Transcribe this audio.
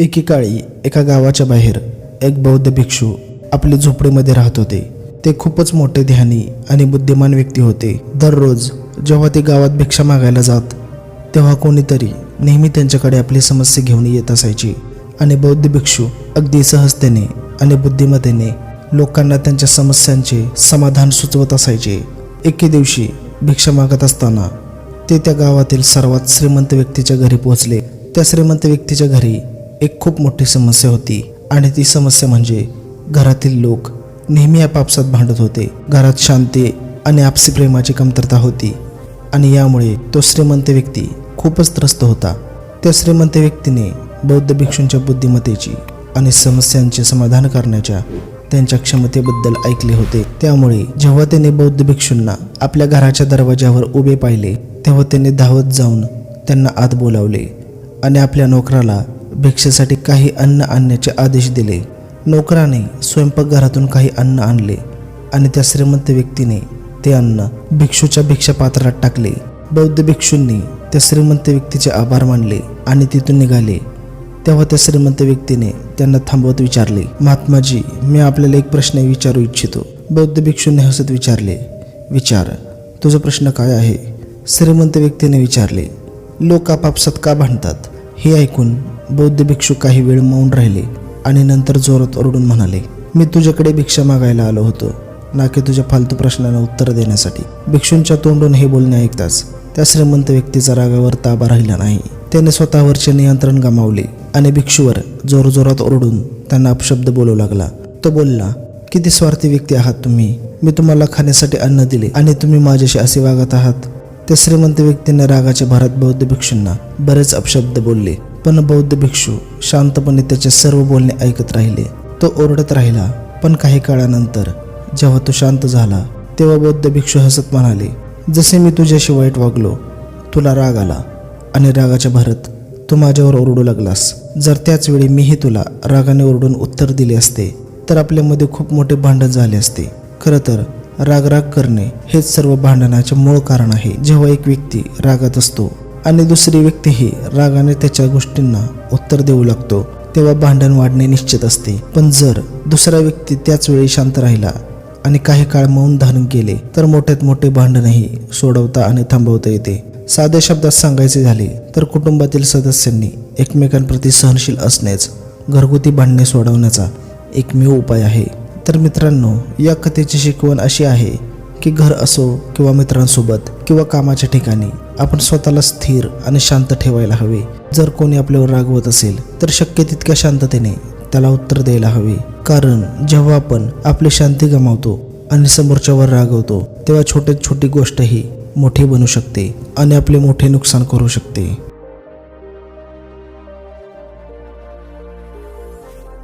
एकेकाळी एका गावाच्या बाहेर एक बौद्ध भिक्षू आपली झोपडीमध्ये राहत होते. ते खूपच मोठे ध्यानी आणि बुद्धिमान व्यक्ती होते. दररोज जेव्हा ते गावात भिक्षा मागायला जात तेव्हा कोणीतरी नेहमी त्यांच्याकडे आपली समस्या घेऊन येत असायची आणि बौद्ध भिक्षू अगदी सहजतेने आणि बुद्धिमत्तेने लोकांना त्यांच्या समस्यांचे समाधान सुचवत असायचे. एके दिवशी भिक्षा मागत असताना ते त्या गावातील सर्वात श्रीमंत व्यक्तीच्या घरी पोहोचले. त्या श्रीमंत व्यक्तीच्या घरी एक खूप मोठी समस्या होती आणि ती समस्या म्हणजे घरातील लोक नेहमी आपापसात भांडत होते. घरात शांती आणि आपसी प्रेमाची कमतरता होती आणि यामुळे तो श्रीमंत व्यक्ती खूपच त्रस्त होता. त्या श्रीमंत व्यक्तीने बौद्ध भिक्षूंच्या बुद्धिमत्तेची आणि समस्यांचे समाधान करण्याच्या त्यांच्या क्षमतेबद्दल ऐकले होते. त्यामुळे जेव्हा त्याने बौद्ध भिक्षूंना आपल्या घराच्या दरवाजावर उभे पाहिले तेव्हा त्याने धावत जाऊन त्यांना आत बोलावले आणि आपल्या नोकराला भिक्षेसाठी काही अन्न आणण्याचे आदेश दिले. नोकराने स्वयंपाकघरातून काही अन्न आणले आणि त्या श्रीमंत व्यक्तीने ते अन्न भिक्षूच्या भिक्षापात्रात टाकले. बौद्ध भिक्षूंनी त्या श्रीमंत व्यक्तीचे आभार मानले आणि तिथून निघाले. तेव्हा त्या श्रीमंत व्यक्तीने त्यांना थांबवत विचारले महात्माजी मी आपल्याला एक प्रश्न विचारू इच्छितो. बौद्ध भिक्षूंनी हसत विचारले विचार तुझा प्रश्न काय आहे? श्रीमंत व्यक्तीने विचारले लोक आपापसात का भांडतात? हे ऐकून बौद्ध भिक्षू काही वेळ मौन राहिले आणि नंतर जोरात ओरडून म्हणाले मी तुझ्याकडे भिक्षा मागायला आलो होतो. ना की तुझ्या फालतू प्रश्नांना उत्तर देण्यासाठी. भिक्षूंच्या तोंडून हे बोलणे ऐकताच त्या श्रीमंत व्यक्तीचा रागावर ताबा राहिला नाही. त्याने स्वतःवरचे नियंत्रण गमावले आणि भिक्षूवर जोरजोरात ओरडून त्यांना अपशब्द बोलू लागला. तो बोलला किती स्वार्थी व्यक्ती आहात तुम्ही. मी तुम्हाला खाण्यासाठी अन्न दिले आणि तुम्ही माझ्याशी असे वागत आहात. त्या श्रीमंत व्यक्तीने रागाच्या भरात बौद्ध भिक्षूंना बरेच अपशब्द बोलले. पण बौद्ध भिक्षू शांतपणे त्याचे सर्व बोलणे ऐकत राहिले. तो ओरडत राहिला. पण काही काळानंतर जेव्हा तो शांत झाला तेव्हा बौद्ध भिक्षू हसत म्हणाले जसे मी तुझ्याशी वाईट वागलो तुला राग आला. आणि रागाच्या भरत तू माझ्यावर ओरडू लागलास. जर त्याच वेळी मीही तुला रागाने ओरडून उत्तर दिले असते तर आपल्यामध्ये खूप मोठे भांडण झाले असते. खरं तर रागराग करणे हेच सर्व भांडणाचे मूळ कारण आहे. जेव्हा एक व्यक्ती रागात असतो आणि दुसरी व्यक्तीही रागाने त्याच्या गोष्टींना उत्तर देऊ लागतो तेव्हा भांडण वाढणे निश्चित असते. पण जर दुसरा व्यक्ती त्याच वेळी शांत राहिला आणि काही काळ मौन धारण केले तर मोठ्यात मोठे भांडणही सोडवता आणि थांबवता येते. साध्या शब्दात सांगायचे झाले तर कुटुंबातील सदस्यांनी एकमेकांप्रती सहनशील असणेच घरगुती भांडणे सोडवण्याचा एकमेव उपाय आहे. तर मित्रांनो या कथेची शिकवण अशी आहे की घर असो किंवा मित्रांसोबत किंवा कामाच्या ठिकाणी आपण स्वतःला स्थिर आणि शांत ठेवायला हवे. जर कोणी आपल्यावर रागवत असेल तर शक्य तितक्या शांततेने त्याला उत्तर द्यायला हवे. कारण जेव्हा आपण आपली शांती गमावतो आणि समोरच्यावर रागवतो तेव्हा छोट्यात छोटी गोष्टही मोठी बनू शकते आणि आपले मोठे नुकसान करू शकते.